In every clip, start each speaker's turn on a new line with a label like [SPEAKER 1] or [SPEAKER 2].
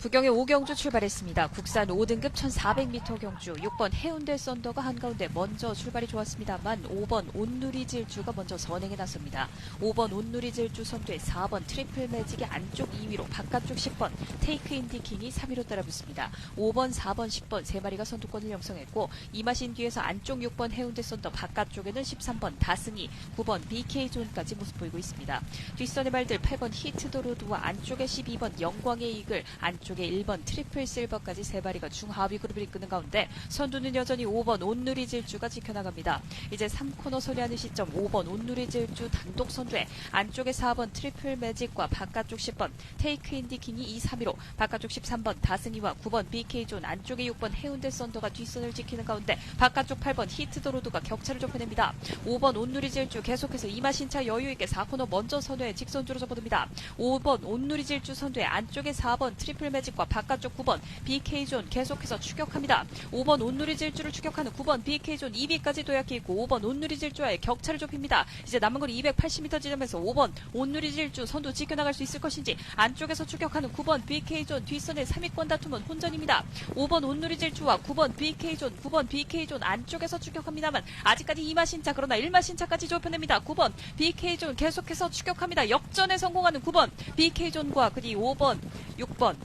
[SPEAKER 1] 부경의 오경주 출발했습니다. 국산 5등급 1400m 경주 6번 해운대 썬더가 한가운데 먼저 출발이 좋았습니다만 5번 온누리 질주가 먼저 선행에 나섭니다. 5번 온누리 질주 선두에 4번 트리플 매직의 안쪽 2위로 바깥쪽 10번 테이크 인디킹이 3위로 따라붙습니다. 5번, 4번, 10번 세 마리가 선두권을 형성했고 이마신 뒤에서 안쪽 6번 해운대 썬더 바깥쪽에는 13번 다승이 9번 BK존까지 모습 보이고 있습니다. 뒷선의 말들 8번 히트도로드와 안쪽에 12번 영광의 이글 안쪽 에 1번 트리플 실버까지 세 마리가 중하위 그룹을 이끄는 가운데 선두는 여전히 5번 온누리 질주가 지켜나갑니다. 이제 3코너 소리하는 시점 5번 온누리 질주 단독 선두에 안쪽에 4번 트리플 매직과 바깥쪽 10번 테이크 인디킹이 2, 3위로 바깥쪽 13번 다승이와 9번 BK존 안쪽에 6번 해운대 썬더가 뒷선을 지키는 가운데 바깥쪽 8번 히트도로드가 격차를 좁혀냅니다. 5번 온누리 질주 계속해서 이마신차 여유있게 4코너 먼저 선두에 직선주로 접어듭니다. 5번 온누리 질주 선두에 안쪽에 4번 트리플 매직 과 바깥쪽 9번 BK존 계속해서 추격합니다. 5번 온누리 질주를 추격하는 9번 BK존 2위까지 도약해 있고 5번 온누리 질주와의 격차를 좁힙니다. 이제 남은 거리 280m 지점에서 5번 온누리 질주 선두 지켜나갈 수 있을 것인지 안쪽에서 추격하는 9번 BK존 뒷선의 3위권 다툼은 혼전입니다. 5번 온누리 질주와 9번 BK존 9번 BK존 안쪽에서 추격합니다만 아직까지 2마신차 그러나 1마신차까지 좁혀냅니다. 9번 BK존 계속해서 추격합니다. 역전에 성공하는 9번 BK존과 그뒤 5번 6번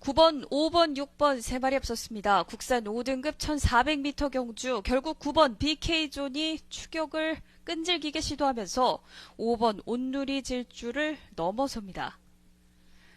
[SPEAKER 1] 9번, 5번, 6번 세 마리 앞섰습니다. 국산 5등급 1400m 경주 결국 9번 BK존이 추격을 끈질기게 시도하면서 5번 온누리 질주를 넘어섭니다.